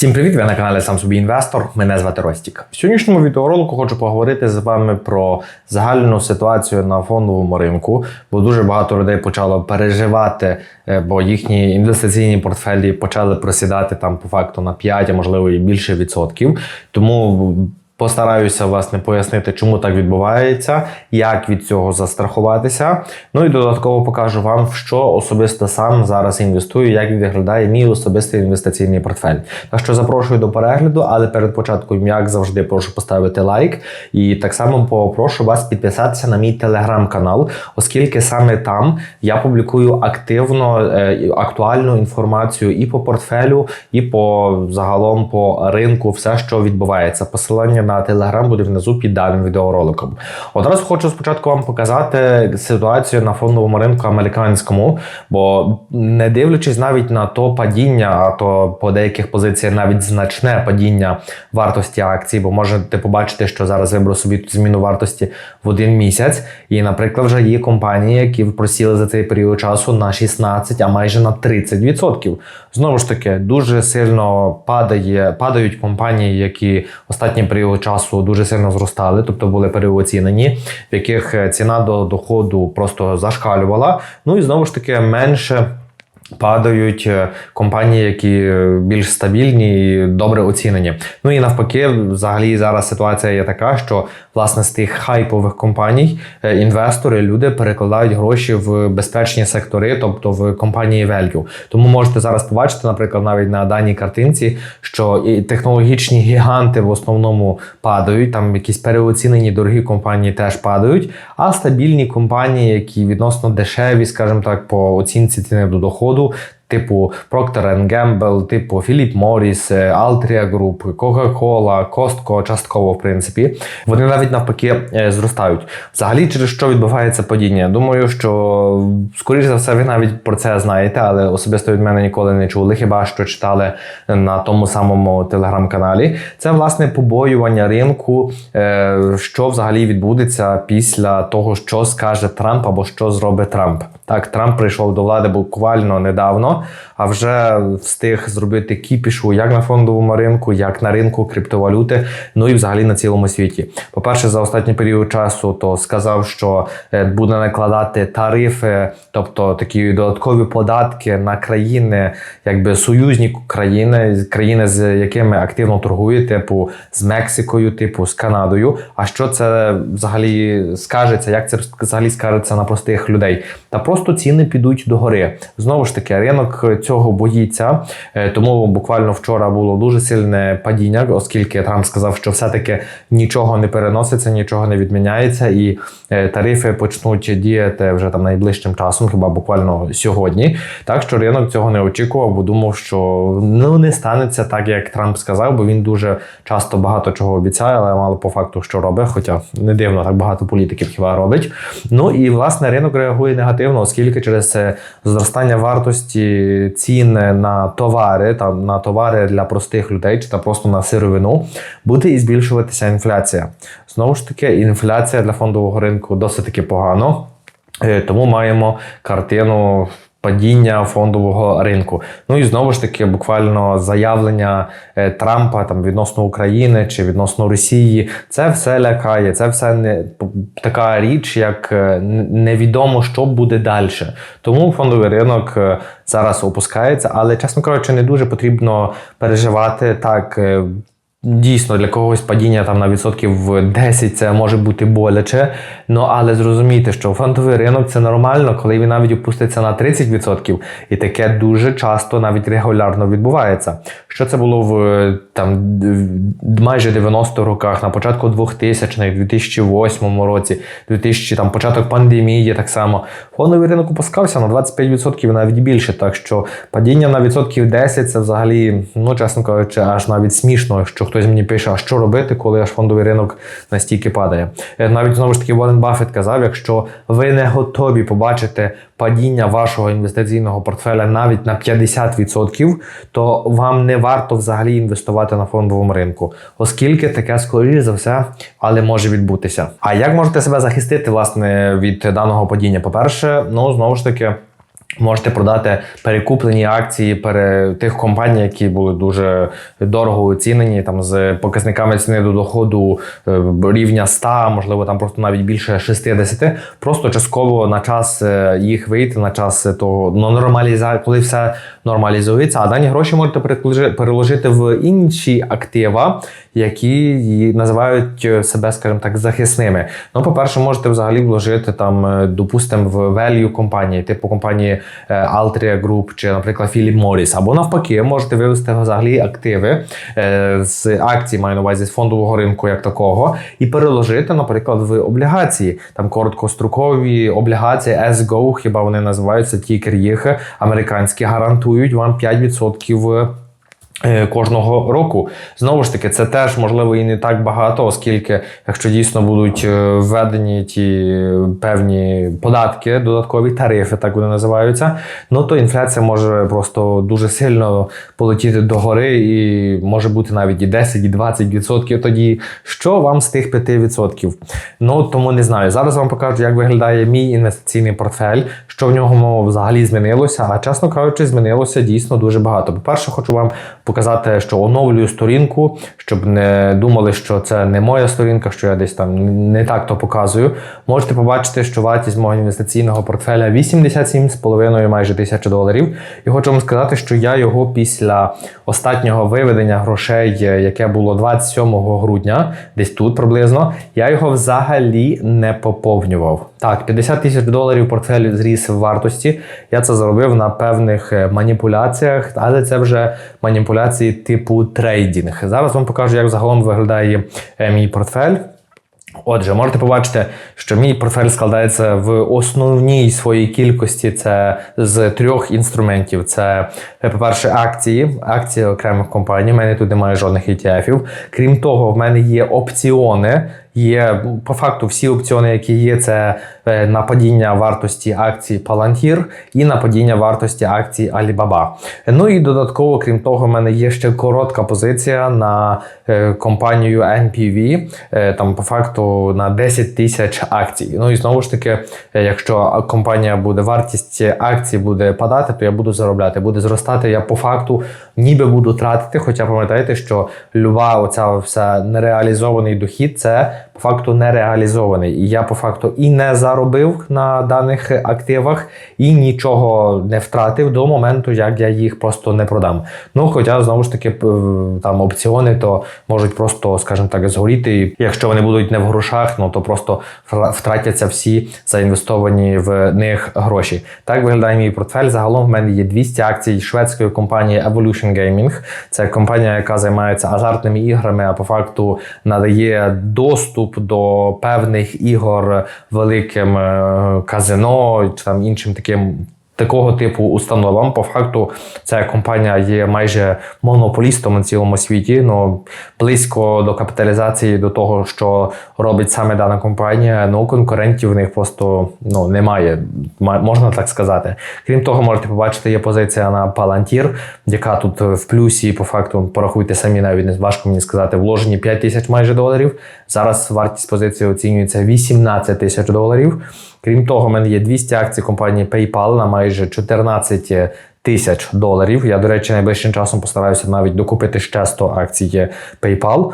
Всім привіт! Ви на каналі Сам собі інвестор. Мене звати Ростік. В сьогоднішньому відеоролику хочу поговорити з вами про загальну ситуацію на фондовому ринку, бо дуже багато людей почало переживати, е, бо їхні інвестиційні портфелі почали просідати там по факту на 5, а можливо і більше відсотків. Тому Постараюся власне пояснити, чому так відбувається, як від цього застрахуватися. Ну і додатково покажу вам, що особисто сам зараз інвестую, як виглядає мій особистий інвестиційний портфель. Так що запрошую до перегляду, але перед початком, як завжди, прошу поставити лайк. І так само попрошу вас підписатися на мій телеграм-канал, оскільки саме там я публікую активно е, актуальну інформацію і по портфелю, і по загалом по ринку, все, що відбувається. Посилання на телеграм буде внизу під даним відеороликом. Одразу хочу спочатку вам показати ситуацію на фондовому ринку американському, бо не дивлячись навіть на то падіння, а то по деяких позиціях навіть значне падіння вартості акцій, бо можете побачити, що зараз вибрав собі зміну вартості в один місяць. І, наприклад, вже є компанії, які просіли за цей період часу на 16, а майже на 30%. Знову ж таки, дуже сильно падає, падають компанії, які останній період часу дуже сильно зростали, тобто були переоцінені, в яких е, ціна до доходу просто зашкалювала. Ну і знову ж таки менше. Падають е, компанії, які е, більш стабільні і добре оцінені. Ну і навпаки, взагалі зараз ситуація є така, що власне з тих хайпових компаній е, інвестори, люди перекладають гроші в безпечні сектори, тобто в компанії value. Тому можете зараз побачити, наприклад, навіть на даній картинці, що і технологічні гіганти в основному падають. Там якісь переоцінені дорогі компанії теж падають. А стабільні компанії, які відносно дешеві, скажімо так, по оцінці ціни до доходу quando типу Procter Gamble, типу Philip Morris, Altria Group, Coca-Cola, Costco, частково, в принципі, вони навіть навпаки е, зростають. Взагалі, через що відбувається падіння? Думаю, що скоріш за все, ви навіть про це знаєте, але особисто від мене ніколи не чули. Хіба що читали на тому самому телеграм-каналі? Це власне побоювання ринку, е, що взагалі відбудеться після того, що скаже Трамп або що зробить Трамп. Так, Трамп прийшов до влади буквально недавно, а вже встиг зробити кіпішу як на фондовому ринку, як на ринку криптовалюти, ну і взагалі на цілому світі. По-перше, за останній період часу то сказав, що е, буде накладати тарифи, тобто такі додаткові податки на країни, якби союзні країни, країни, з якими активно торгує, типу з Мексикою, типу з Канадою. А що це взагалі скажеться? Як це взагалі скажеться на простих людей? Та просто просто ціни підуть догори. Знову ж таки, ринок цього боїться, е, тому буквально вчора було дуже сильне падіння, оскільки Трамп сказав, що все-таки нічого не переноситься, нічого не відміняється, і е, тарифи почнуть діяти вже там найближчим часом, хіба буквально сьогодні. Так що ринок цього не очікував, бо думав, що ну не станеться так, як Трамп сказав, бо він дуже часто багато чого обіцяє, але мало по факту що робить. Хоча не дивно, так багато політиків хіба робить. Ну і власне ринок реагує негативно оскільки через зростання вартості цін на товари, там на товари для простих людей чи та просто на сировину, буде і збільшуватися інфляція. Знову ж таки, інфляція для фондового ринку досить таки погано. Е, тому маємо картину падіння фондового ринку. Ну і знову ж таки, буквально заявлення е, Трампа там відносно України чи відносно Росії. Це все лякає, це все не така річ, як е, невідомо, що буде далі. Тому фондовий ринок е, зараз опускається, але чесно кажучи, не дуже потрібно переживати так. Дійсно, для когось падіння там на відсотків 10 це може бути боляче. Ну але зрозумійте, що фондовий ринок це нормально, коли він навіть опуститься на 30%. І таке дуже часто, навіть регулярно відбувається. Що це було в там майже 90-х роках, на початку 2000-х, 2008 році, 2000, там початок пандемії, так само. Фондовий ринок опускався на 25% навіть більше. Так що падіння на відсотків 10 це взагалі, ну чесно кажучи, аж навіть смішно, що хтось мені пише, а що робити, коли аж фондовий ринок настільки падає. Е, навіть знову ж таки Уоррен Баффет казав, якщо ви не готові побачити падіння вашого інвестиційного портфеля навіть на 50%, то вам не варто взагалі інвестувати на фондовому ринку, оскільки таке скоріш за все, але може відбутися. А як можете себе захистити власне від даного падіння? По перше, ну знову ж таки. Можете продати перекуплені акції пере тих компаній, які були дуже дорого оцінені, там з показниками ціни до доходу е, рівня 100, можливо, там просто навіть більше 60. Просто частково на час е, їх вийти, на час того ну, нормаліза, коли все нормалізується. А дані гроші можете переложити в інші актива, які називають е, себе, скажімо так, захисними. Ну, по-перше, можете взагалі вложити там, е, допустимо, в value компанії, типу компанії е, Altria Group чи, наприклад, Philip Morris. Або навпаки, можете вивести взагалі активи з акцій, маю на увазі з фондового ринку як такого, і переложити, наприклад, в облігації. Там короткострокові облігації SGO, хіба вони називаються тікер їх американські, гарантують вам 5% е, Кожного року знову ж таки, це теж можливо і не так багато, оскільки якщо дійсно будуть е, введені ті певні податки, додаткові тарифи, так вони називаються, ну то інфляція може просто дуже сильно полетіти догори і може бути навіть і 10, і 20 відсотків. Тоді що вам з тих 5 відсотків? Ну тому не знаю. Зараз вам покажу, як виглядає мій інвестиційний портфель, що в нього взагалі змінилося. А чесно кажучи, змінилося дійсно дуже багато. По-перше, хочу вам показати, що оновлюю сторінку, щоб не думали, що це не моя сторінка, що я десь там не так то показую. Можете побачити, що вартість мого інвестиційного портфеля 87,5 майже тисячі доларів. І хочу вам сказати, що я його після останнього виведення грошей, яке було 27 грудня, десь тут приблизно, я його взагалі не поповнював. Так, 50 тисяч доларів портфель зріс в вартості. Я це зробив на певних е, маніпуляціях, але це вже маніпуляції типу трейдінг. Зараз вам покажу, як загалом виглядає е, мій портфель. Отже, можете побачити, що мій портфель складається в основній своїй кількості це з трьох інструментів: це, е, по-перше, акції, акції окремих компаній. У мене тут немає жодних ETF-ів. Крім того, в мене є опціони. Є по факту всі опціони, які є, це е, на падіння вартості акцій Palantir і на падіння вартості акцій Alibaba. Ну і додатково, крім того, в мене є ще коротка позиція на е, компанію NPV, е, там по факту на 10 тисяч акцій. Ну і знову ж таки, якщо компанія буде вартість акцій буде падати, то я буду заробляти, буде зростати. Я по факту ніби буду тратити. Хоча пам'ятаєте, що люба оця вся нереалізований дохід це факту не реалізований. І я по факту і не заробив на даних активах, і нічого не втратив до моменту, як я їх просто не продам. Ну, хоча знову ж таки там опціони, то можуть просто, скажімо так, згоріти. Якщо вони будуть не в грошах, ну то просто втра- втратяться всі заінвестовані в них гроші. Так виглядає мій портфель. Загалом в мене є 200 акцій шведської компанії Evolution Gaming. Це компанія, яка займається азартними іграми, а по факту надає доступ до певних ігор великим е, казино чи там іншим таким. Такого типу установам по факту ця компанія є майже монополістом на цілому світі. Ну близько до капіталізації до того, що робить саме дана компанія. Ну конкурентів в них просто ну немає, можна так сказати. Крім того, можете побачити, є позиція на Palantir, яка тут в плюсі, по факту порахуйте самі, навіть не важко мені сказати, вложені 5 тисяч майже доларів. Зараз вартість позиції оцінюється 18 тисяч доларів. Крім того, в мене є 200 акцій компанії PayPal на майже 14 тисяч доларів. Я, до речі, найближчим часом постараюся навіть докупити ще 100 акцій PayPal.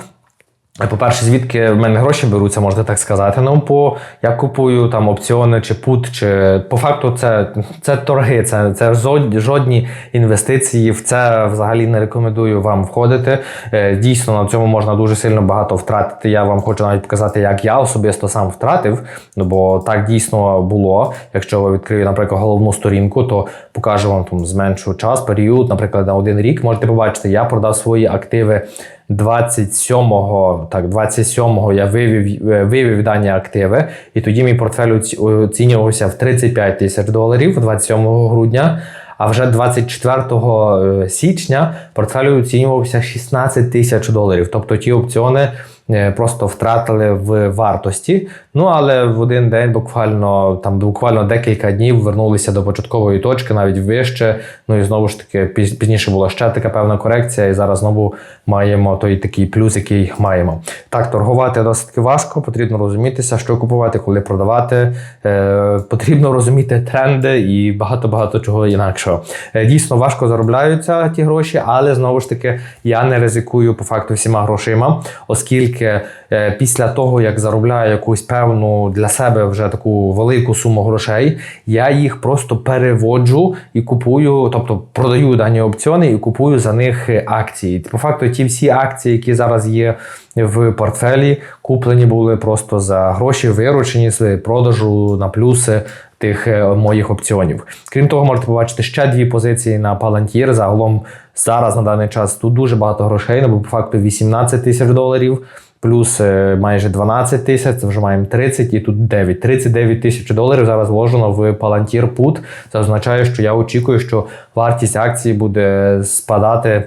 По-перше, звідки в мене гроші беруться, можна так сказати. Ну, по я купую там опціони чи пут, чи по факту це, це торги, це, це жодні інвестиції. В це взагалі не рекомендую вам входити. Е, Дійсно, на цьому можна дуже сильно багато втратити. Я вам хочу навіть показати, як я особисто сам втратив. Ну бо так дійсно було. Якщо ви відкрию, наприклад, головну сторінку, то покажу вам там зменшу час, період, наприклад, на один рік. Можете побачити, я продав свої активи. 27-го, так, 27-го я вивів, е, вивів дані активи, і тоді мій портфель оці- оцінювався в 35 тисяч доларів 27 грудня. А вже 24 січня портфель оцінювався 16 тисяч доларів. Тобто ті опціони е, просто втратили в вартості. Ну але в один день буквально там буквально декілька днів вернулися до початкової точки, навіть вище. Ну і знову ж таки пізніше була ще така певна корекція, і зараз знову маємо той такий плюс, який маємо. Так, торгувати досить таки важко. Потрібно розумітися, що купувати, коли продавати. Е, потрібно розуміти тренди і багато багато чого інакшого. Е, дійсно важко заробляються ті гроші, але знову ж таки я не ризикую по факту всіма грошима, оскільки е, після того, як заробляю якусь певну для себе вже таку велику суму грошей, я їх просто переводжу і купую, тобто продаю дані опціони і купую за них акції. По факту, ті всі акції, які зараз є в портфелі, куплені були просто за гроші, виручені з продажу на плюси тих е, моїх опціонів. Крім того, можете побачити ще дві позиції на Palantir. Загалом зараз на даний час тут дуже багато грошей, ну бо по факту 18 тисяч доларів. Плюс е, майже 12 тисяч, це вже маємо 30 і тут 9. 39 тисяч доларів зараз вложено в Palantir Put. Це означає, що я очікую, що вартість акції буде спадати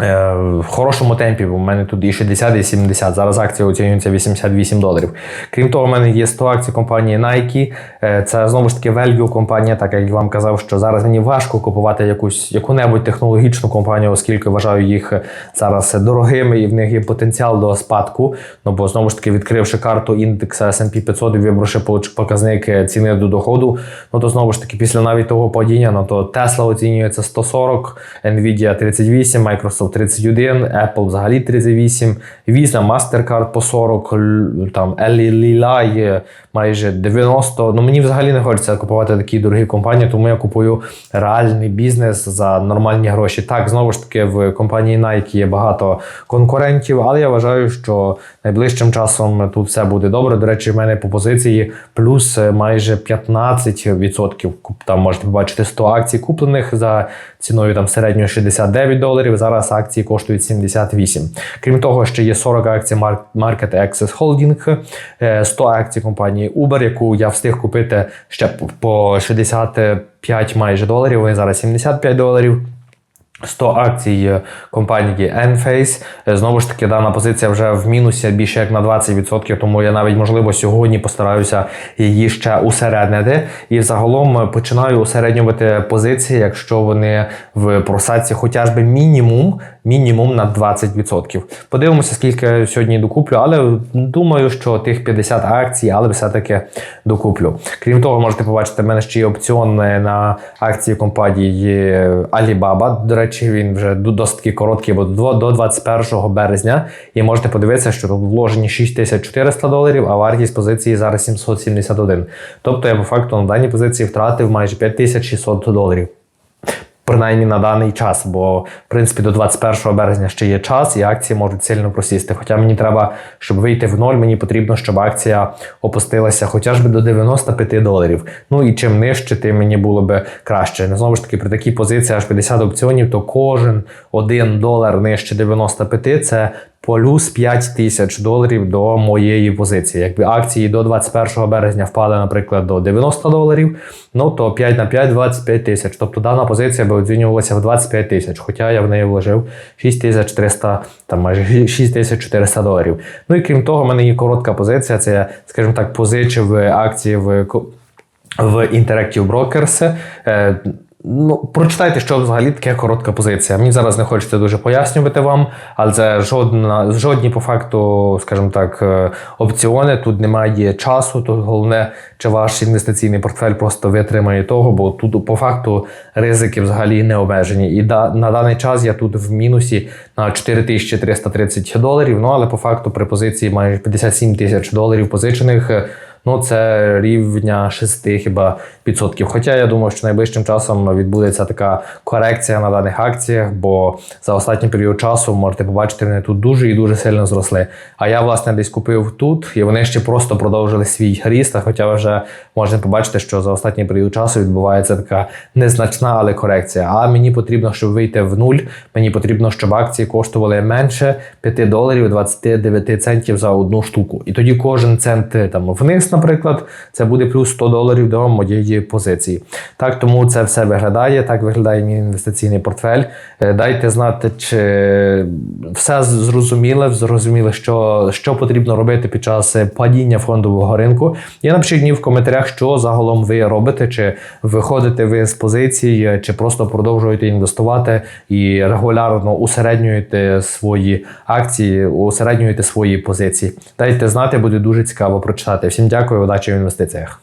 В хорошому темпі, бо в мене тут і 60, і 70. Зараз акція оцінюється 88 доларів. Крім того, в мене є 100 акцій компанії Nike. Е, Це знову ж таки value компанія, так як я вам казав, що зараз мені важко купувати якусь яку-небудь технологічну компанію, оскільки вважаю їх зараз дорогими і в них є потенціал до спадку. Ну бо знову ж таки, відкривши карту індекса S&P 500 і вибравши показник ціни до доходу, ну то знову ж таки, після навіть того падіння, ну то Tesla оцінюється 140, Nvidia 38, Microsoft 31, Apple взагалі 38, Visa, Mastercard по 40, л- там Lilly майже 90. Ну мені взагалі не хочеться купувати такі дорогі компанії, тому я купую реальний бізнес за нормальні гроші. Так, знову ж таки, в компанії Nike є багато конкурентів, але я вважаю, що найближчим часом тут все буде добре. До речі, в мене по позиції плюс майже 15%. Там можете побачити 100 акцій куплених за ціною там середньо 69 доларів. Зараз акції коштують 78. Крім того, ще є 40 акцій Mar- Market Access Holding, е, 100 акцій компанії Uber, яку я встиг купити ще по 65 майже доларів. Вони зараз 75 доларів. 100 акцій е, компанії Enphase. Е, Знову ж таки, дана позиція вже в мінусі більше як на 20%, тому я навіть, можливо, сьогодні постараюся її ще усереднити. І загалом е, починаю усереднювати позиції, якщо вони в просадці хоча б мінімум, мінімум на 20%. Подивимося, скільки сьогодні докуплю, але думаю, що тих 50 акцій, але все-таки докуплю. Крім того, можете побачити, в мене ще є опціон на акції компанії Alibaba. До речі, він вже досить короткий, бо до 21 березня. І можете подивитися, що тут вложені 6400 доларів, а вартість позиції зараз 771. Тобто я по факту на даній позиції втратив майже 5600 доларів. Принаймні на даний час, бо в принципі до 21 березня ще є час, і акції можуть сильно просісти. Хоча мені треба, щоб вийти в ноль, мені потрібно, щоб акція опустилася хоча б до 95 доларів. Ну і чим нижче, тим мені було би краще. Ну, Знову ж таки, при такій позиції аж 50 опціонів, то кожен 1 долар нижче 95 це плюс 5 тисяч доларів до моєї позиції. Якби акції до 21 березня впали, наприклад, до 90 доларів, ну то 5 на 5 25 тисяч. Тобто дана позиція би оцінювалася в 25 тисяч, хоча я в неї вложив 6300, там майже 6400 доларів. Ну і крім того, в мене є коротка позиція. Це, я, скажімо так, позичив акції в в Interactive Brokers. Е, Ну, прочитайте, що взагалі таке коротка позиція. Мені зараз не хочеться дуже пояснювати вам, але це жодна, жодні по факту, скажімо так, е, опціони. Тут немає часу. Тут головне, чи ваш інвестиційний портфель просто витримає того, бо тут по факту ризики взагалі не обмежені. І да, на даний час я тут в мінусі на 4330 доларів. Ну але по факту при позиції майже 57 тисяч доларів позичених. Ну, це рівня 6 хіба відсотків. Хоча я думаю, що найближчим часом відбудеться така корекція на даних акціях, бо за останній період часу можете побачити, вони тут дуже і дуже сильно зросли. А я, власне, десь купив тут, і вони ще просто продовжили свій ріст. Хоча вже можна побачити, що за останній період часу відбувається така незначна, але корекція. А мені потрібно, щоб вийти в нуль. Мені потрібно, щоб акції коштували менше 5 доларів 29 центів за одну штуку. І тоді кожен цент там вниз наприклад, це буде плюс 100 доларів до моєї позиції. Так, тому це все виглядає. Так виглядає мій інвестиційний портфель. Е, Дайте знати, чи все зрозуміле, зрозуміло, що, що потрібно робити під час е, падіння фондового ринку. І напишіть мені в коментарях, що загалом ви робите, чи виходите ви з позицій, чи просто продовжуєте інвестувати і регулярно усереднюєте свої акції, усереднюєте свої позиції. Дайте знати, буде дуже цікаво прочитати. Всім дякую, удачі в інвестиціях.